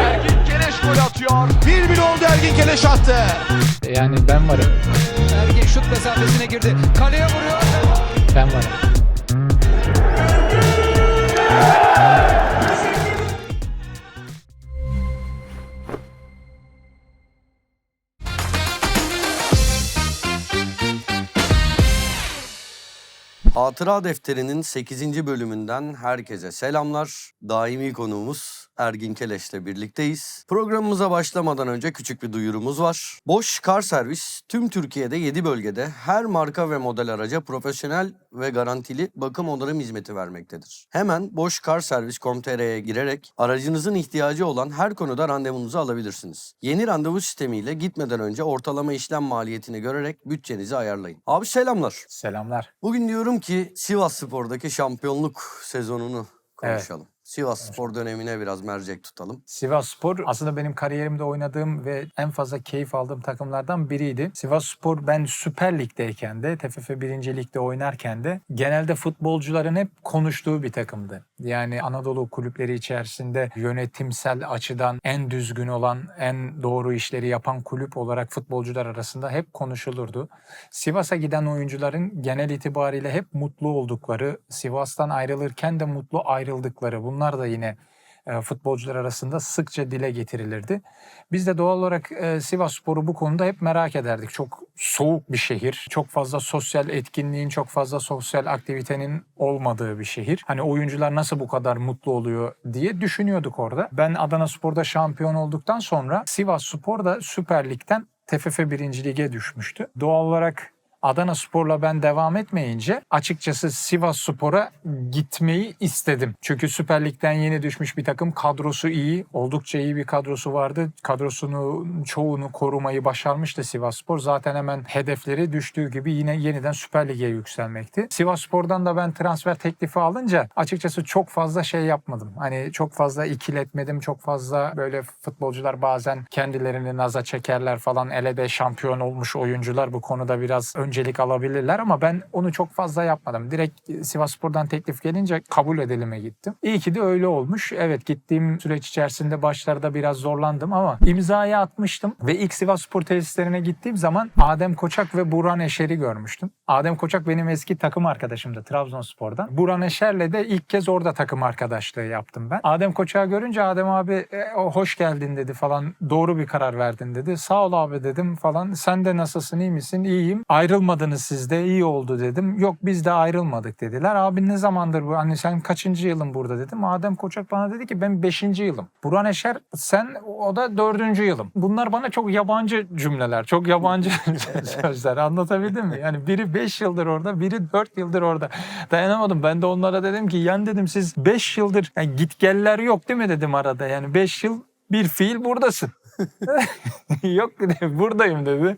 Ergin Keleş gol atıyor. 1-1 oldu Ergin Keleş attı. Yani ben varım. Ergin şut mesafesine girdi. Kaleye vuruyor. Ben varım. Hatıra Defteri'nin 8. bölümünden herkese selamlar. Daimi konuğumuz Ergin Keleş'le birlikteyiz. Programımıza başlamadan önce küçük bir duyurumuz var. Boş Kar Servis tüm Türkiye'de 7 bölgede her marka ve model araca profesyonel ve garantili bakım onarım hizmeti vermektedir. Hemen boşkarservis.com.tr'ye girerek aracınızın ihtiyacı olan her konuda randevunuzu alabilirsiniz. Yeni randevu sistemiyle gitmeden önce ortalama işlem maliyetini görerek bütçenizi ayarlayın. Abi selamlar. Selamlar. Bugün diyorum ki Sivas Spor'daki şampiyonluk sezonunu konuşalım. Sivas Spor dönemine biraz mercek tutalım. Sivas Spor aslında benim kariyerimde oynadığım ve en fazla keyif aldığım takımlardan biriydi. Sivas Spor ben Süper Lig'deyken de TFF 1. Lig'de oynarken de genelde futbolcuların hep konuştuğu bir takımdı. Yani Anadolu kulüpleri içerisinde yönetimsel açıdan en düzgün olan, en doğru işleri yapan kulüp olarak futbolcular arasında hep konuşulurdu. Sivas'a giden oyuncuların genel itibariyle hep mutlu oldukları, Sivas'tan ayrılırken de mutlu ayrıldıkları bunlar da yine futbolcular arasında sıkça dile getirilirdi. Biz de doğal olarak e, Sivas Spor'u bu konuda hep merak ederdik. Çok soğuk bir şehir, çok fazla sosyal etkinliğin, çok fazla sosyal aktivitenin olmadığı bir şehir. Hani oyuncular nasıl bu kadar mutlu oluyor diye düşünüyorduk orada. Ben Adana Spor'da şampiyon olduktan sonra Sivas Spor da Süper Lig'den TFF 1. Lig'e düşmüştü. Doğal olarak Adana Spor'la ben devam etmeyince açıkçası Sivas Spor'a gitmeyi istedim. Çünkü Süper Lig'den yeni düşmüş bir takım kadrosu iyi. Oldukça iyi bir kadrosu vardı. Kadrosunu çoğunu korumayı başarmıştı Sivas Spor. Zaten hemen hedefleri düştüğü gibi yine yeniden Süper Lig'e yükselmekti. Sivas Spor'dan da ben transfer teklifi alınca açıkçası çok fazla şey yapmadım. Hani çok fazla ikiletmedim. Çok fazla böyle futbolcular bazen kendilerini naza çekerler falan. Ele de şampiyon olmuş oyuncular bu konuda biraz öncelik alabilirler ama ben onu çok fazla yapmadım. Direkt Sivasspor'dan teklif gelince kabul edelime gittim. İyi ki de öyle olmuş. Evet gittiğim süreç içerisinde başlarda biraz zorlandım ama imzayı atmıştım ve ilk Sivasspor tesislerine gittiğim zaman Adem Koçak ve Buran Eşer'i görmüştüm. Adem Koçak benim eski takım arkadaşımdı Trabzonspor'dan. Buran Eşer'le de ilk kez orada takım arkadaşlığı yaptım ben. Adem Koçak'ı görünce Adem abi "E, hoş geldin dedi falan. Doğru bir karar verdin dedi. Sağ ol abi dedim falan. Sen de nasılsın iyi misin? İyiyim. Ayrılmadınız siz de iyi oldu dedim. Yok biz de ayrılmadık dediler. Abi ne zamandır bu? Hani sen kaçıncı yılın burada dedim. Adem Koçak bana dedi ki ben beşinci yılım. Buran Eşer sen o da dördüncü yılım. Bunlar bana çok yabancı cümleler. Çok yabancı sözler. Anlatabildim mi? Yani biri beş yıldır orada, biri dört yıldır orada. Dayanamadım. Ben de onlara dedim ki yan dedim siz beş yıldır yani gitgeller yok değil mi dedim arada. Yani beş yıl bir fiil buradasın. Yok dedi buradayım dedi.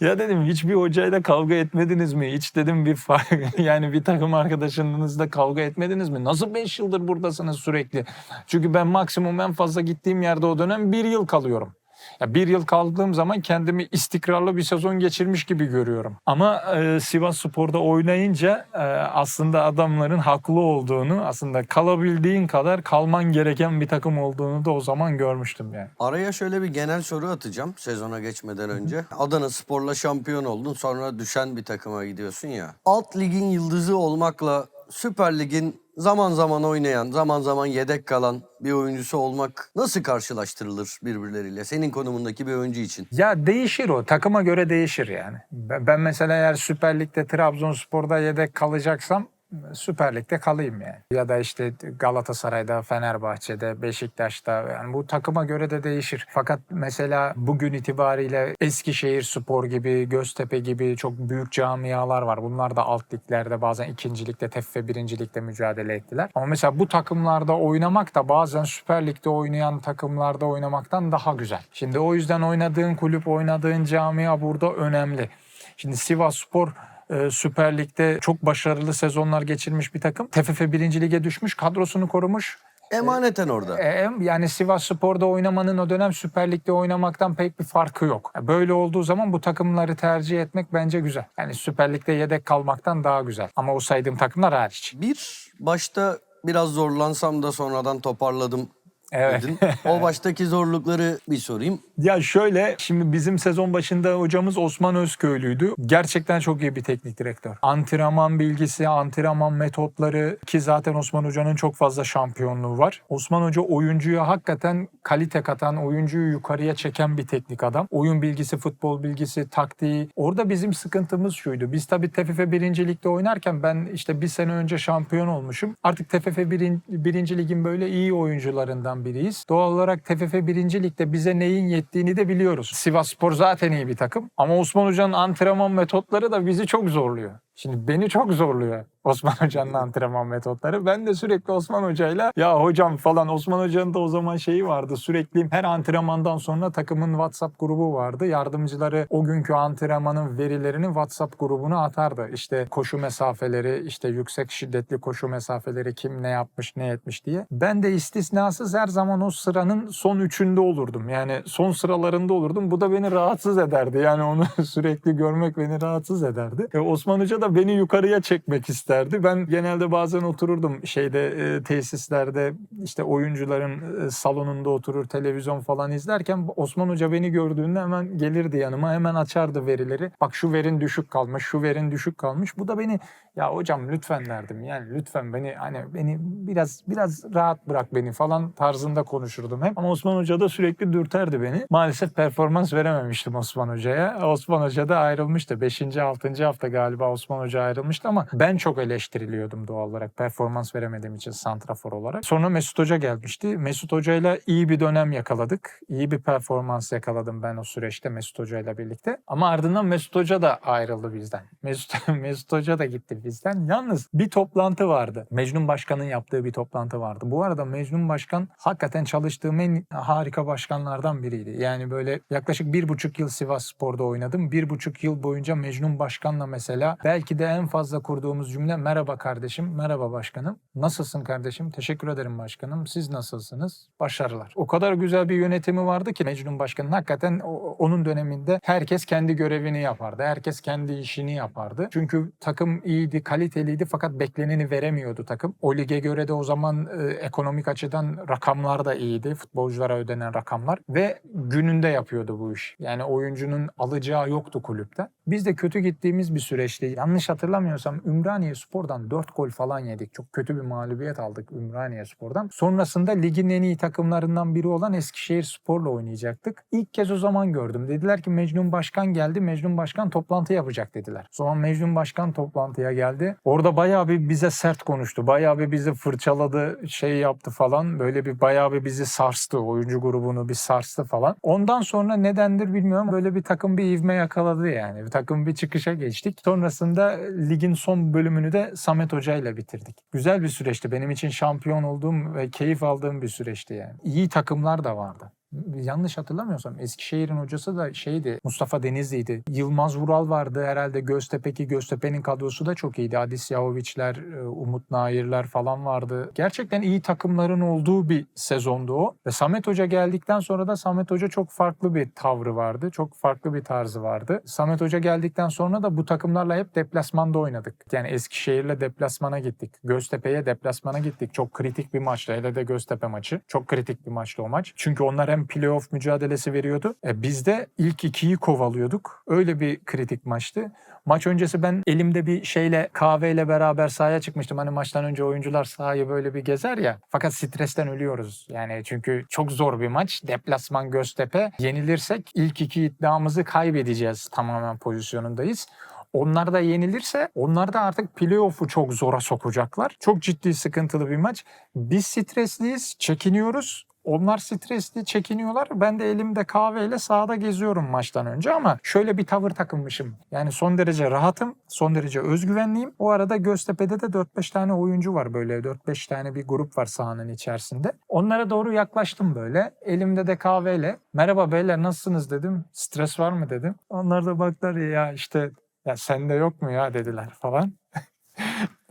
Ya dedim hiçbir hocayla kavga etmediniz mi? Hiç dedim bir fa- yani bir takım arkadaşınızla kavga etmediniz mi? Nasıl 5 yıldır buradasınız sürekli? Çünkü ben maksimum en fazla gittiğim yerde o dönem bir yıl kalıyorum. Ya bir yıl kaldığım zaman kendimi istikrarlı bir sezon geçirmiş gibi görüyorum. Ama e, Sivas Spor'da oynayınca e, aslında adamların haklı olduğunu, aslında kalabildiğin kadar kalman gereken bir takım olduğunu da o zaman görmüştüm yani. Araya şöyle bir genel soru atacağım sezona geçmeden önce. Adana Spor'la şampiyon oldun sonra düşen bir takıma gidiyorsun ya. Alt ligin yıldızı olmakla Süper Lig'in zaman zaman oynayan, zaman zaman yedek kalan bir oyuncusu olmak nasıl karşılaştırılır birbirleriyle? Senin konumundaki bir oyuncu için. Ya değişir o. Takıma göre değişir yani. Ben mesela eğer Süper Lig'de Trabzonspor'da yedek kalacaksam Süper Lig'de kalayım yani. Ya da işte Galatasaray'da, Fenerbahçe'de, Beşiktaş'ta yani bu takıma göre de değişir. Fakat mesela bugün itibariyle Eskişehir Spor gibi, Göztepe gibi çok büyük camialar var. Bunlar da alt liglerde bazen ikincilikte, TFF birincilikte mücadele ettiler. Ama mesela bu takımlarda oynamak da bazen Süper Lig'de oynayan takımlarda oynamaktan daha güzel. Şimdi o yüzden oynadığın kulüp, oynadığın camia burada önemli. Şimdi Sivas Spor e, Süper Lig'de çok başarılı sezonlar geçirmiş bir takım. TFF 1. Lig'e düşmüş, kadrosunu korumuş. Emaneten orada. E, yani Sivas Spor'da oynamanın o dönem Süper Lig'de oynamaktan pek bir farkı yok. Böyle olduğu zaman bu takımları tercih etmek bence güzel. Yani Süper Lig'de yedek kalmaktan daha güzel. Ama o saydığım takımlar hariç. Bir Başta biraz zorlansam da sonradan toparladım Evet. dedin. O baştaki zorlukları bir sorayım. Ya şöyle şimdi bizim sezon başında hocamız Osman Özköylü'ydü. Gerçekten çok iyi bir teknik direktör. Antrenman bilgisi, antrenman metotları ki zaten Osman Hoca'nın çok fazla şampiyonluğu var. Osman Hoca oyuncuya hakikaten kalite katan, oyuncuyu yukarıya çeken bir teknik adam. Oyun bilgisi, futbol bilgisi, taktiği. Orada bizim sıkıntımız şuydu. Biz tabii TFF 1. Lig'de oynarken ben işte bir sene önce şampiyon olmuşum. Artık TFF 1. 1. Lig'in böyle iyi oyuncularından biriyiz. Doğal olarak TFF 1. Lig'de bize neyin yettiğini de biliyoruz. Sivas Spor zaten iyi bir takım. Ama Osman Hoca'nın antrenman metotları da bizi çok zorluyor. Şimdi beni çok zorluyor Osman Hoca'nın antrenman metotları. Ben de sürekli Osman Hoca'yla ya hocam falan Osman Hoca'nın da o zaman şeyi vardı. Sürekli her antrenmandan sonra takımın WhatsApp grubu vardı. Yardımcıları o günkü antrenmanın verilerini WhatsApp grubuna atardı. İşte koşu mesafeleri, işte yüksek şiddetli koşu mesafeleri kim ne yapmış ne etmiş diye. Ben de istisnasız her zaman o sıranın son üçünde olurdum. Yani son sıralarında olurdum. Bu da beni rahatsız ederdi. Yani onu sürekli görmek beni rahatsız ederdi. E, Osman Hoca da beni yukarıya çekmek isterdi. Ben genelde bazen otururdum şeyde e, tesislerde işte oyuncuların e, salonunda oturur televizyon falan izlerken Osman Hoca beni gördüğünde hemen gelirdi yanıma hemen açardı verileri. Bak şu verin düşük kalmış, şu verin düşük kalmış. Bu da beni ya hocam lütfen derdim. Yani lütfen beni hani beni biraz biraz rahat bırak beni falan tarzında konuşurdum hep. Ama Osman Hoca da sürekli dürterdi beni. Maalesef performans verememiştim Osman Hoca'ya. Osman Hoca da ayrılmıştı. 5. 6. hafta galiba Osman Hoca ayrılmıştı ama ben çok eleştiriliyordum doğal olarak. Performans veremediğim için santrafor olarak. Sonra Mesut Hoca gelmişti. Mesut Hoca'yla iyi bir dönem yakaladık. İyi bir performans yakaladım ben o süreçte Mesut Hoca'yla birlikte. Ama ardından Mesut Hoca da ayrıldı bizden. Mesut, Mesut Hoca da gitti bizden. Yalnız bir toplantı vardı. Mecnun Başkan'ın yaptığı bir toplantı vardı. Bu arada Mecnun Başkan hakikaten çalıştığım en harika başkanlardan biriydi. Yani böyle yaklaşık bir buçuk yıl Sivas Spor'da oynadım. Bir buçuk yıl boyunca Mecnun Başkan'la mesela belki de en fazla kurduğumuz cümle merhaba kardeşim, merhaba başkanım. Nasılsın kardeşim? Teşekkür ederim başkanım. Siz nasılsınız? Başarılar. O kadar güzel bir yönetimi vardı ki Mecnun Başkan'ın hakikaten onun döneminde herkes kendi görevini yapardı. Herkes kendi işini yapardı. Çünkü takım iyiydi, kaliteliydi fakat bekleneni veremiyordu takım. O lige göre de o zaman e, ekonomik açıdan rakamlar da iyiydi. Futbolculara ödenen rakamlar ve gününde yapıyordu bu iş. Yani oyuncunun alacağı yoktu kulüpte. Biz de kötü gittiğimiz bir süreçti. Yanlış hatırlamıyorsam Ümraniye Spor'dan 4 gol falan yedik. Çok kötü bir mağlubiyet aldık Ümraniye Spor'dan. Sonrasında ligin en iyi takımlarından biri olan Eskişehir Spor'la oynayacaktık. İlk kez o zaman gördüm. Dediler ki Mecnun Başkan geldi. Mecnun Başkan toplantı yapacak dediler. Zaman Mecnun Başkan toplantıya geldi. Orada bayağı bir bize sert konuştu. Bayağı bir bizi fırçaladı, şey yaptı falan. Böyle bir bayağı bir bizi sarstı. Oyuncu grubunu bir sarstı falan. Ondan sonra nedendir bilmiyorum. Böyle bir takım bir ivme yakaladı yani. Bir takım bir çıkışa geçtik. Sonrasında ligin son bölümünü de Samet Hoca ile bitirdik. Güzel bir süreçti. Benim için şampiyon olduğum ve keyif aldığım bir süreçti yani. İyi takımlar da vardı. Yanlış hatırlamıyorsam Eskişehir'in hocası da şeydi Mustafa Denizli'ydi. Yılmaz Vural vardı herhalde Göztepe ki Göztepe'nin kadrosu da çok iyiydi. Adis Yahovic'ler, e, Umut Nair'ler falan vardı. Gerçekten iyi takımların olduğu bir sezondu o. Ve Samet Hoca geldikten sonra da Samet Hoca çok farklı bir tavrı vardı. Çok farklı bir tarzı vardı. Samet Hoca geldikten sonra da bu takımlarla hep deplasmanda oynadık. Yani Eskişehir'le deplasmana gittik. Göztepe'ye deplasmana gittik. Çok kritik bir maçtı. Hele de Göztepe maçı. Çok kritik bir maçtı o maç. Çünkü onlar hem playoff mücadelesi veriyordu. E, biz de ilk ikiyi kovalıyorduk. Öyle bir kritik maçtı. Maç öncesi ben elimde bir şeyle kahveyle beraber sahaya çıkmıştım. Hani maçtan önce oyuncular sahayı böyle bir gezer ya. Fakat stresten ölüyoruz. Yani çünkü çok zor bir maç. Deplasman Göztepe. Yenilirsek ilk iki iddiamızı kaybedeceğiz. Tamamen pozisyonundayız. Onlar da yenilirse onlar da artık playoff'u çok zora sokacaklar. Çok ciddi sıkıntılı bir maç. Biz stresliyiz, çekiniyoruz. Onlar stresli, çekiniyorlar. Ben de elimde kahveyle sahada geziyorum maçtan önce ama şöyle bir tavır takınmışım. Yani son derece rahatım, son derece özgüvenliyim. O arada Göztepe'de de 4-5 tane oyuncu var böyle. 4-5 tane bir grup var sahanın içerisinde. Onlara doğru yaklaştım böyle. Elimde de kahveyle. Merhaba beyler nasılsınız dedim. Stres var mı dedim. Onlar da baktılar ya işte ya sende yok mu ya dediler falan.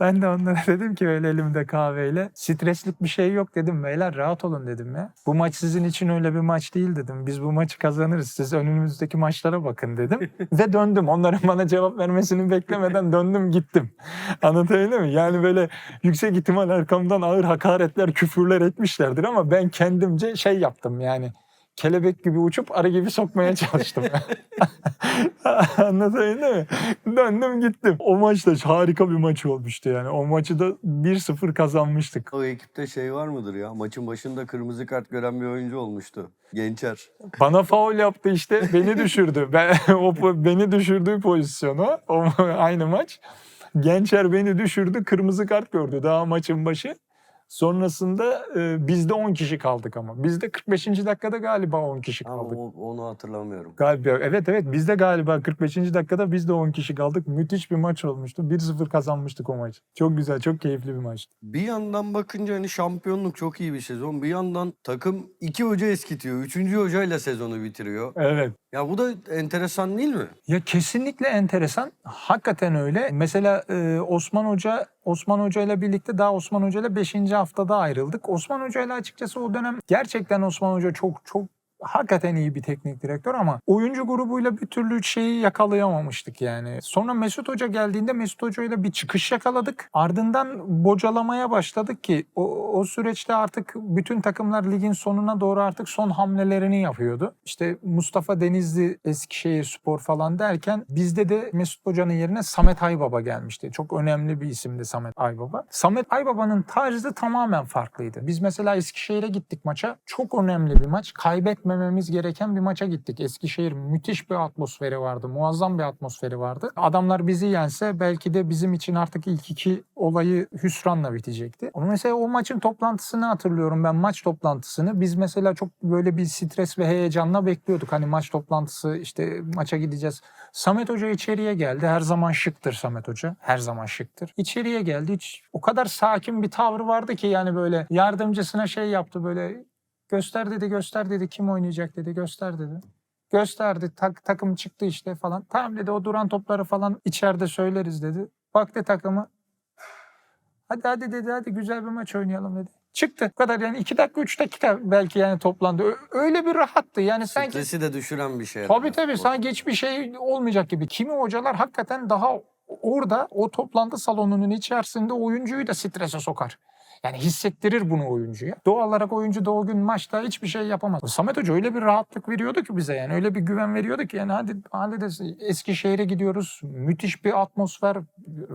Ben de onlara dedim ki öyle elimde kahveyle. Streslik bir şey yok dedim beyler rahat olun dedim ya. Bu maç sizin için öyle bir maç değil dedim. Biz bu maçı kazanırız. Siz önümüzdeki maçlara bakın dedim. Ve döndüm. Onların bana cevap vermesini beklemeden döndüm gittim. Anlatabildim mi? Yani böyle yüksek ihtimal arkamdan ağır hakaretler, küfürler etmişlerdir ama ben kendimce şey yaptım yani. Kelebek gibi uçup arı gibi sokmaya çalıştım. Anlatabildim mi? Döndüm gittim. O maç da harika bir maç olmuştu yani. O maçı da 1-0 kazanmıştık. O ekipte şey var mıdır ya? Maçın başında kırmızı kart gören bir oyuncu olmuştu. Gençer. Bana faul yaptı işte beni düşürdü. Ben, o beni düşürdüğü pozisyonu o aynı maç. Gençer beni düşürdü kırmızı kart gördü daha maçın başı. Sonrasında e, biz de 10 kişi kaldık ama. Biz de 45. dakikada galiba 10 kişi Ama kaldık. o- onu hatırlamıyorum. Galiba evet evet biz de galiba 45. dakikada biz de 10 kişi kaldık. Müthiş bir maç olmuştu. 1-0 kazanmıştık o maç. Çok güzel, çok keyifli bir maçtı. Bir yandan bakınca hani şampiyonluk çok iyi bir sezon. Bir yandan takım iki hoca eskitiyor. Üçüncü hocayla sezonu bitiriyor. Evet. Ya bu da enteresan değil mi? Ya kesinlikle enteresan. Hakikaten öyle. Mesela e, Osman Hoca Osman Hoca ile birlikte daha Osman Hoca ile 5. haftada ayrıldık. Osman Hoca ile açıkçası o dönem gerçekten Osman Hoca çok çok hakikaten iyi bir teknik direktör ama oyuncu grubuyla bir türlü şeyi yakalayamamıştık yani. Sonra Mesut Hoca geldiğinde Mesut Hoca ile bir çıkış yakaladık. Ardından bocalamaya başladık ki o, o süreçte artık bütün takımlar ligin sonuna doğru artık son hamlelerini yapıyordu. İşte Mustafa Denizli Eskişehir Spor falan derken bizde de Mesut Hoca'nın yerine Samet Aybaba gelmişti. Çok önemli bir isimdi Samet Aybaba. Samet Aybaba'nın tarzı tamamen farklıydı. Biz mesela Eskişehir'e gittik maça. Çok önemli bir maç. Kaybetmememiz gereken bir maça gittik. Eskişehir müthiş bir atmosferi vardı. Muazzam bir atmosferi vardı. Adamlar bizi yense belki de bizim için artık ilk iki olayı hüsranla bitecekti. Ama mesela o maçın toplantısını hatırlıyorum ben maç toplantısını. Biz mesela çok böyle bir stres ve heyecanla bekliyorduk. Hani maç toplantısı işte maça gideceğiz. Samet Hoca içeriye geldi. Her zaman şıktır Samet Hoca. Her zaman şıktır. İçeriye geldi. Hiç o kadar sakin bir tavrı vardı ki yani böyle yardımcısına şey yaptı böyle göster dedi göster dedi kim oynayacak dedi göster dedi. Gösterdi tak, takım çıktı işte falan. Tamam dedi o duran topları falan içeride söyleriz dedi. Baktı takımı. Hadi hadi dedi hadi güzel bir maç oynayalım dedi. Çıktı. Bu kadar yani iki dakika üç dakika belki yani toplandı. Ö- Öyle bir rahattı. Yani sanki Stresi de düşüren bir şey. Tabii tabii sanki hiçbir şey olmayacak gibi. Kimi hocalar hakikaten daha orada o toplantı salonunun içerisinde oyuncuyu da strese sokar. Yani hissettirir bunu oyuncuya. Doğal olarak oyuncu da o gün maçta hiçbir şey yapamaz. Samet Hoca öyle bir rahatlık veriyordu ki bize yani öyle bir güven veriyordu ki yani hadi hallederiz. Eskişehir'e gidiyoruz. Müthiş bir atmosfer.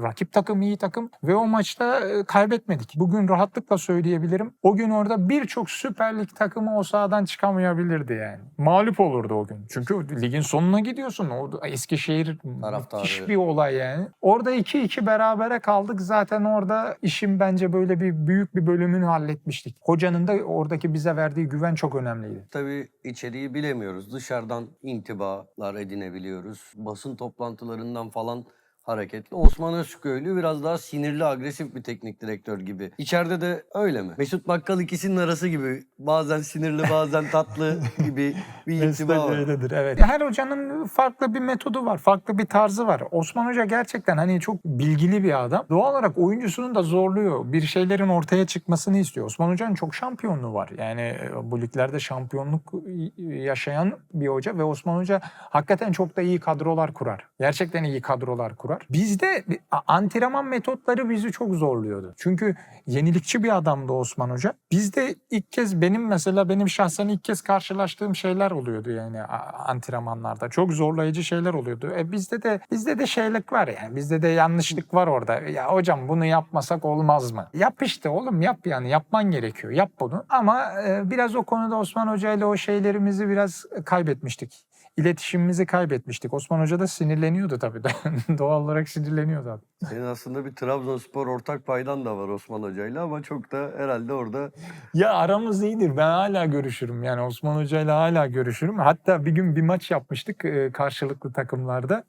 Rakip takım iyi takım ve o maçta e, kaybetmedik. Bugün rahatlıkla söyleyebilirim. O gün orada birçok Süper Lig takımı o sahadan çıkamayabilirdi yani. Mağlup olurdu o gün. Çünkü ligin sonuna gidiyorsun. O Eskişehir Taraftarı. müthiş bir olay yani. Orada 2-2 berabere kaldık. Zaten orada işin bence böyle bir büyük bir bölümünü halletmiştik. Hocanın da oradaki bize verdiği güven çok önemliydi. Tabii içeriği bilemiyoruz. Dışarıdan intibalar edinebiliyoruz. Basın toplantılarından falan hareketli. Osman Özköylü biraz daha sinirli, agresif bir teknik direktör gibi. İçeride de öyle mi? Mesut Bakkal ikisinin arası gibi. Bazen sinirli, bazen tatlı gibi bir intiba var. öyledir evet. Her hocanın farklı bir metodu var, farklı bir tarzı var. Osman Hoca gerçekten hani çok bilgili bir adam. Doğal olarak oyuncusunu da zorluyor. Bir şeylerin ortaya çıkmasını istiyor. Osman Hoca'nın çok şampiyonluğu var. Yani e, bu liglerde şampiyonluk yaşayan bir hoca ve Osman Hoca hakikaten çok da iyi kadrolar kurar. Gerçekten iyi kadrolar kurar. Bizde a- antrenman metotları bizi çok zorluyordu. Çünkü yenilikçi bir adamdı Osman Hoca. Bizde ilk kez benim mesela benim şahsen ilk kez karşılaştığım şeyler oluyordu yani antrenmanlarda. Çok zorlayıcı şeyler oluyordu. E bizde de bizde de şeylik var yani. Bizde de yanlışlık var orada. Ya hocam bunu yapmasak olmaz mı? Yap işte oğlum yap yani. Yapman gerekiyor. Yap bunu. Ama e, biraz o konuda Osman Hoca ile o şeylerimizi biraz kaybetmiştik. İletişimimizi kaybetmiştik. Osman Hoca da sinirleniyordu tabii. Doğal olarak sinirleniyordu abi. Senin aslında bir Trabzonspor ortak paydan da var Osman Hoca'yla ama çok da herhalde orada Ya aramız iyidir. Ben hala görüşürüm. Yani Osman Hoca ile hala görüşürüm. Hatta bir gün bir maç yapmıştık e, karşılıklı takımlarda.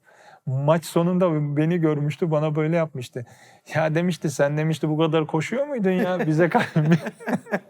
Maç sonunda beni görmüştü. Bana böyle yapmıştı. Ya demişti sen demişti bu kadar koşuyor muydun ya? Bize bu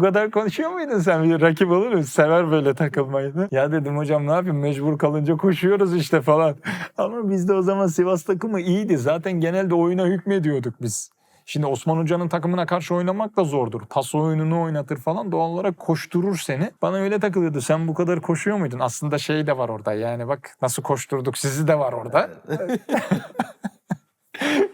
kadar konuşuyor muydun sen? Bir rakip olur mu? Sever böyle takılmayı. Ya dedim hocam ne yapayım mecbur kalınca koşuyoruz işte falan. Ama bizde o zaman Sivas takımı iyiydi. Zaten genelde oyuna hükmediyorduk biz. Şimdi Osman Hoca'nın takımına karşı oynamak da zordur. Pas oyununu oynatır falan doğal olarak koşturur seni. Bana öyle takılıyordu. Sen bu kadar koşuyor muydun? Aslında şey de var orada. Yani bak nasıl koşturduk sizi de var orada.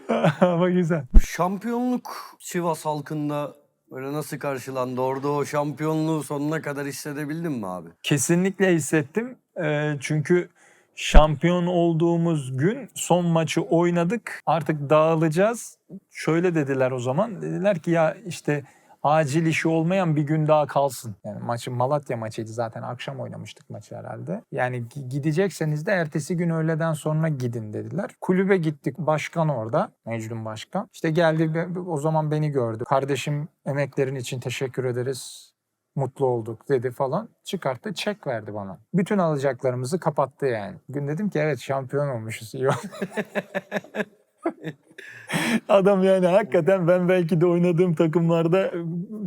Ama güzel. Şampiyonluk Sivas halkında böyle nasıl karşılandı? Orada o şampiyonluğu sonuna kadar hissedebildin mi abi? Kesinlikle hissettim. Ee, çünkü şampiyon olduğumuz gün son maçı oynadık. Artık dağılacağız. Şöyle dediler o zaman. Dediler ki ya işte acil işi olmayan bir gün daha kalsın. Yani maçı Malatya maçıydı zaten akşam oynamıştık maçı herhalde. Yani gi- gidecekseniz de ertesi gün öğleden sonra gidin dediler. Kulübe gittik. Başkan orada. Mecnun Başkan. İşte geldi o zaman beni gördü. Kardeşim emeklerin için teşekkür ederiz mutlu olduk dedi falan. Çıkarttı çek verdi bana. Bütün alacaklarımızı kapattı yani. Gün dedim ki evet şampiyon olmuşuz. iyi. Adam yani hakikaten ben belki de oynadığım takımlarda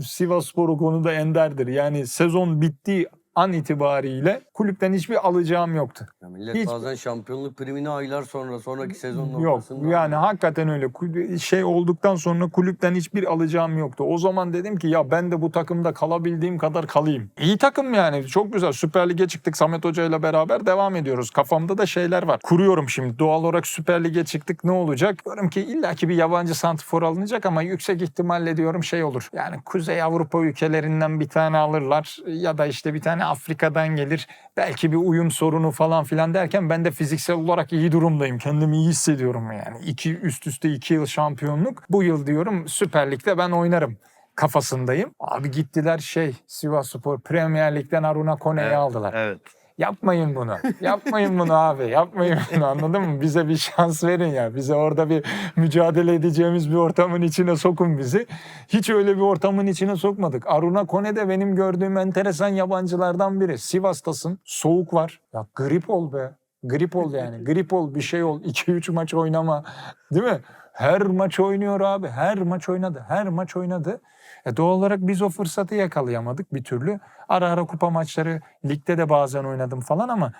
Sivas Spor o konuda enderdir. Yani sezon bittiği an itibariyle kulüpten hiçbir alacağım yoktu. Ya millet Hiç- bazen şampiyonluk primini aylar sonra sonraki sezonun Yok yani hakikaten öyle şey olduktan sonra kulüpten hiçbir alacağım yoktu. O zaman dedim ki ya ben de bu takımda kalabildiğim kadar kalayım. İyi takım yani çok güzel Süper Lig'e çıktık Samet Hoca ile beraber devam ediyoruz. Kafamda da şeyler var. Kuruyorum şimdi doğal olarak Süper Lig'e çıktık ne olacak? Diyorum ki illaki bir yabancı santifor alınacak ama yüksek ihtimalle diyorum şey olur. Yani Kuzey Avrupa ülkelerinden bir tane alırlar ya da işte bir tane Afrika'dan gelir. Belki bir uyum sorunu falan filan derken ben de fiziksel olarak iyi durumdayım. Kendimi iyi hissediyorum yani. İki, üst üste iki yıl şampiyonluk. Bu yıl diyorum Süper Lig'de ben oynarım kafasındayım. Abi gittiler şey Sivas Spor Premier Lig'den Aruna Kone'yi Evet, aldılar. Evet. Yapmayın bunu. Yapmayın bunu abi. Yapmayın bunu anladın mı? Bize bir şans verin ya. Bize orada bir mücadele edeceğimiz bir ortamın içine sokun bizi. Hiç öyle bir ortamın içine sokmadık. Aruna Kone de benim gördüğüm enteresan yabancılardan biri. Sivas'tasın. Soğuk var. Ya grip ol be. Grip ol yani. Grip ol bir şey ol. 2-3 maç oynama. Değil mi? Her maç oynuyor abi. Her maç oynadı. Her maç oynadı. E doğal olarak biz o fırsatı yakalayamadık bir türlü. Ara ara kupa maçları ligde de bazen oynadım falan ama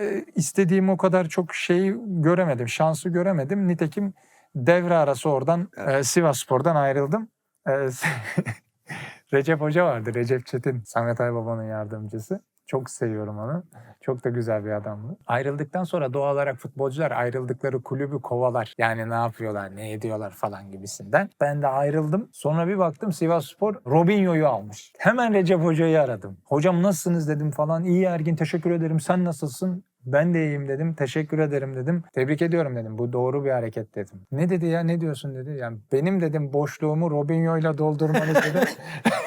e, istediğim o kadar çok şeyi göremedim. Şansı göremedim. Nitekim devre arası oradan e, Sivas Spor'dan ayrıldım. E, Recep Hoca vardı. Recep Çetin. Samet Aybaba'nın yardımcısı. Çok seviyorum onu. Çok da güzel bir adamdı. Ayrıldıktan sonra doğal olarak futbolcular ayrıldıkları kulübü kovalar. Yani ne yapıyorlar, ne ediyorlar falan gibisinden. Ben de ayrıldım. Sonra bir baktım Sivas Spor Robinho'yu almış. Hemen Recep Hoca'yı aradım. Hocam nasılsınız dedim falan. İyi Ergin teşekkür ederim. Sen nasılsın? Ben de iyiyim dedim. Teşekkür ederim dedim. Tebrik ediyorum dedim. Bu doğru bir hareket dedim. Ne dedi ya ne diyorsun dedi. Yani benim dedim boşluğumu Robinho'yla doldurmanı dedim.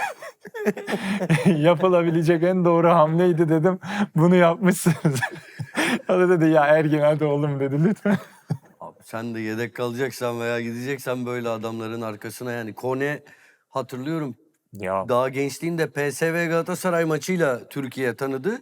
yapılabilecek en doğru hamleydi dedim. Bunu yapmışsınız. o da dedi ya Ergin hadi oğlum dedi lütfen. Abi sen de yedek kalacaksan veya gideceksen böyle adamların arkasına yani Kone hatırlıyorum Ya daha gençliğinde PSV Galatasaray maçıyla Türkiye tanıdı.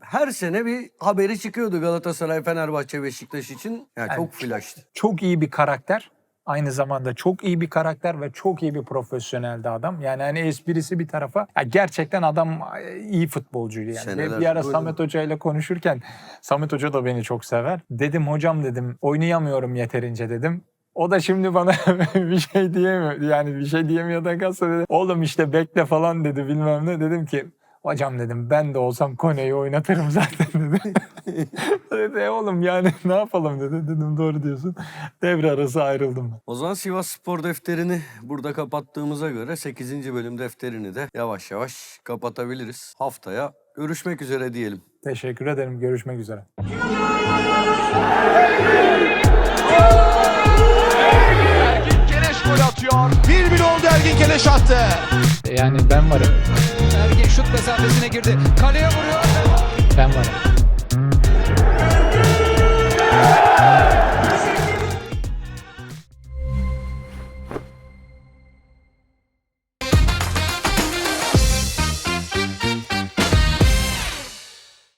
Her sene bir haberi çıkıyordu Galatasaray, Fenerbahçe, Beşiktaş için. Yani çok flash'tı. çok iyi bir karakter. Aynı zamanda çok iyi bir karakter ve çok iyi bir profesyoneldi adam. Yani hani esprisi bir tarafa. Ya gerçekten adam e, iyi futbolcuydu yani. Seneler bir ara Samet Hoca ile konuşurken Samet Hoca da beni çok sever. Dedim hocam dedim oynayamıyorum yeterince dedim. O da şimdi bana bir şey diyemiyor. Yani bir şey diyemiyor da kalsa dedi. Oğlum işte bekle falan dedi bilmem ne. Dedim ki hocam dedim ben de olsam Kone'yi oynatırım zaten dedi. dedi "E oğlum yani ne yapalım dedi. Dedim doğru diyorsun. Devre arası ayrıldım ben. O zaman Sivas Spor defterini burada kapattığımıza göre 8. bölüm defterini de yavaş yavaş kapatabiliriz. Haftaya görüşmek üzere diyelim. Teşekkür ederim. Görüşmek üzere. Ergin Keleş gol atıyor. 1-1 oldu Ergin Keleş attı. Yani ben varım. Ergin şut mesafesine girdi. Kaleye vuruyor. Ben varım.